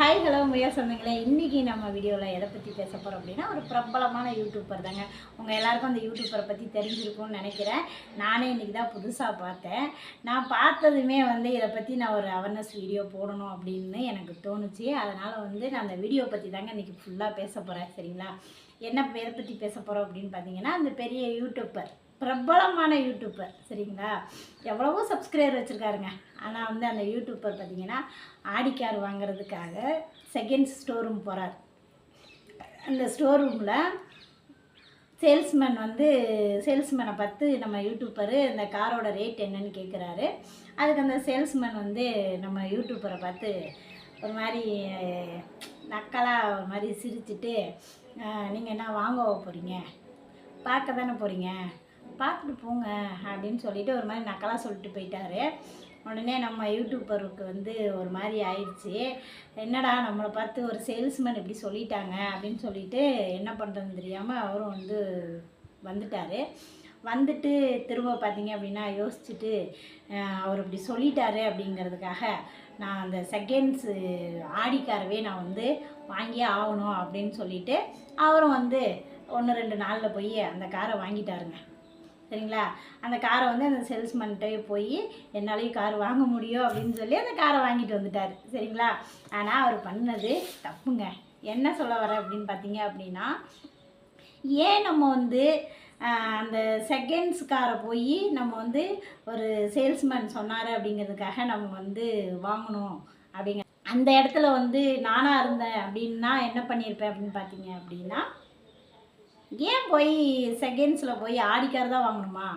Hi hello முயல் சொன்னீங்களே இன்றைக்கி நம்ம வீடியோவில் எதை பற்றி பேச போகிறோம் அப்படின்னா ஒரு பிரபலமான யூடியூப்பர் தாங்க. உங்கள் எல்லாருக்கும் அந்த யூடியூப்பரை பற்றி தெரிஞ்சிருக்கும்னு நினைக்கிறேன். நானே இன்றைக்கி தான் புதுசாக பார்த்தேன். நான் பார்த்ததுமே வந்து இதை பற்றி நான் ஒரு அவேர்னஸ் வீடியோ போடணும் அப்படின்னு எனக்கு தோணுச்சு. அதனால் வந்து நான் அந்த வீடியோ பற்றி தாங்க இன்றைக்கி ஃபுல்லாக பேச போகிறேன் சரிங்களா? என்ன எதை பற்றி பேச போகிறோம் அப்படின்னு பார்த்தீங்கன்னா அந்த பெரிய யூடியூப்பர் பிரபலமான யூடியூப்பர் சரிங்களா? எவ்வளவோ சப்ஸ்கிரைபர் வச்சுருக்காருங்க. ஆனால் வந்து அந்த யூடியூப்பர் பார்த்தீங்கன்னா ஆடி கார் வாங்குறதுக்காக செகண்ட் ஸ்டோர் ரூம் போகிறார் அந்த ஸ்டோர் ரூமில் சேல்ஸ்மேன் வந்து சேல்ஸ்மேனை பார்த்து நம்ம யூடியூப்பரு இந்த காரோட ரேட் என்னன்னு கேட்குறாரு அதுக்கு அந்த சேல்ஸ்மேன் வந்து நம்ம யூடியூப்பரை பார்த்து ஒரு மாதிரி நக்கலாக ஒரு மாதிரி சிரிச்சிட்டு நீங்கள் என்ன வாங்க போகிறீங்க பார்க்க தானே போகிறீங்க பார்த்துட்டு போங்க அப்படின்னு சொல்லிட்டு ஒரு மாதிரி நக்கலாக சொல்லிட்டு போயிட்டாரு. உடனே நம்ம யூடியூப்பருக்கு வந்து ஒரு மாதிரி ஆயிடுச்சு. என்னடா நம்மளை பார்த்து ஒரு சேல்ஸ்மேன் இப்படி சொல்லிட்டாங்க அப்படின்னு சொல்லிட்டு என்ன பண்ணுறதுன்னு தெரியாமல் அவரும் வந்து வந்துட்டார். வந்துட்டு திரும்ப பார்த்தீங்க அப்படின்னா யோசிச்சுட்டு அவர் இப்படி சொல்லிட்டாரு அப்படிங்கிறதுக்காக நான் அந்த செகண்ட்ஸு ஆடிக்காரவே நான் வந்து வாங்கியே ஆகணும் அப்படின்னு சொல்லிட்டு அவரும் வந்து ஒன்று ரெண்டு நாளில் போய் அந்த காரை வாங்கிட்டாருங்க. சரிங்களா? அந்த காரை வந்து அந்த சேல்ஸ்மேன்கிட்ட போய் என்னாலேயும் கார் வாங்க முடியும் அப்படின்னு சொல்லி அந்த காரை வாங்கிட்டு வந்துட்டார். சரிங்களா? ஆனால் அவர் பண்ணது தப்புங்க. என்ன சொல்ல வர அப்படின்னு பார்த்தீங்க அப்படின்னா ஏன் நம்ம வந்து அந்த செகண்ட்ஸ் காரை போய் நம்ம வந்து ஒரு சேல்ஸ்மேன் சொன்னார் அப்படிங்கிறதுக்காக நம்ம வந்து வாங்கணும் அப்படிங்க அந்த இடத்துல வந்து நானாக இருந்தேன் அப்படின்னா என்ன பண்ணியிருப்பேன் அப்படின்னு பார்த்தீங்க அப்படின்னா ஏன் போய் செகண்ட்ஸில் போய் ஆடி கார் தான் வாங்கணுமா?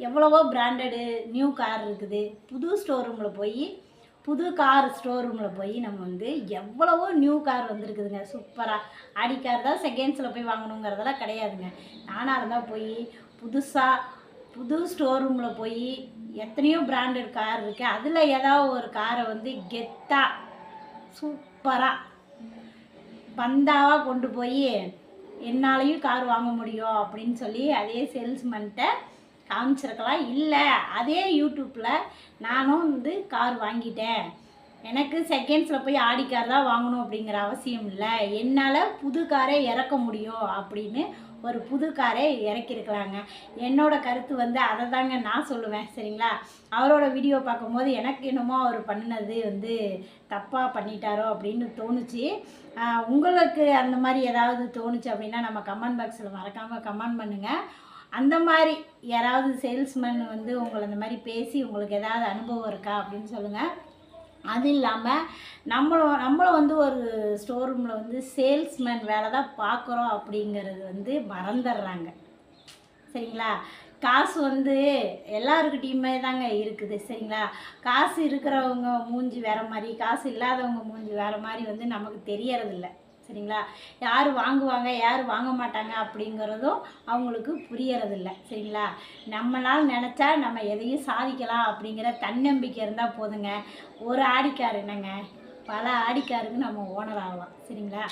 எவ்வளவோ பிராண்டடு நியூ கார் இருக்குது. புது ஸ்டோர் ரூமில் போய் புது கார் ஸ்டோர் ரூமில் போய் நம்ம வந்து எவ்வளவோ நியூ கார் வந்திருக்குதுங்க. சூப்பராக ஆடி கார் தான் செகண்ட்ஸில் போய் வாங்கணுங்கிறதெல்லாம் கிடையாதுங்க. நானாக இருந்தால் போய் புதுசாக புது ஸ்டோர் ரூமில் போய் எத்தனையோ பிராண்டட் கார் இருக்குது அதில் ஏதாவது ஒரு காரை வந்து கெத்தாக சூப்பராக பந்தாவாக கொண்டு போய் என்னாலையும் கார் வாங்க முடியும் அப்படின்னு சொல்லி அதே சேல்ஸ்மேன்கிட்ட காமிச்சிருக்கலாம். இல்லை அதே யூடியூப்பில் நானும் வந்து கார் வாங்கிட்டேன். எனக்கு செகண்ட்ஸில் போய் ஆடி கார் தான் வாங்கணும் அப்படிங்கிற அவசியம் இல்லை. என்னால் புது காரே இறக்க முடியும் அப்படின்னு ஒரு புது காரே இறக்கியிருக்கலாங்க. என்னோட கருத்து வந்து அதை தாங்க நான் சொல்லுவேன் சரிங்களா? அவரோட வீடியோ பார்க்கும்போது எனக்கு என்னமோ அவர் பண்ணினது வந்து தப்பாக பண்ணிட்டாரோ அப்படின்னு தோணுச்சு. உங்களுக்கு அந்த மாதிரி ஏதாவது தோணுச்சு அப்படின்னா நம்ம கமெண்ட் பாக்ஸில் மறக்காமல் கமெண்ட் பண்ணுங்கள் அந்த மாதிரி யாராவது சேல்ஸ்மேன் வந்து உங்களை அந்த மாதிரி பேசி உங்களுக்கு ஏதாவது அனுபவம் இருக்கா அப்படின்னு சொல்லுங்கள் அது இல்லாமல் நம்மளும் நம்மளும் வந்து ஒரு ஸ்டோர் ரூமில் வந்து சேல்ஸ்மேன் வேலை தான் பார்க்குறோம் அப்படிங்கிறது வந்து மறந்துடுறாங்க. சரிங்களா? காசு வந்து எல்லாருக்கிட்டையுமே தாங்க இருக்குது. சரிங்களா? காசு இருக்கிறவங்க மூஞ்சி வேறு மாதிரி காசு இல்லாதவங்க மூஞ்சி வேறு மாதிரி வந்து நமக்கு தெரியறதில்ல. சரிங்களா? யார் வாங்குவாங்க யார் வாங்க மாட்டாங்க அப்படிங்கிறதும் அவங்களுக்கு புரியறதில்ல சரிங்களா? நம்மளால் நினச்சா நம்ம எதையும் சாதிக்கலாம் அப்படிங்கிற தன்னம்பிக்கை இருந்தால் போதுங்க. ஒரு ஆடிக்கார் என்னங்க? பல ஆடிக்காருக்கு நம்ம ஓனர் ஆகலாம் சரிங்களா?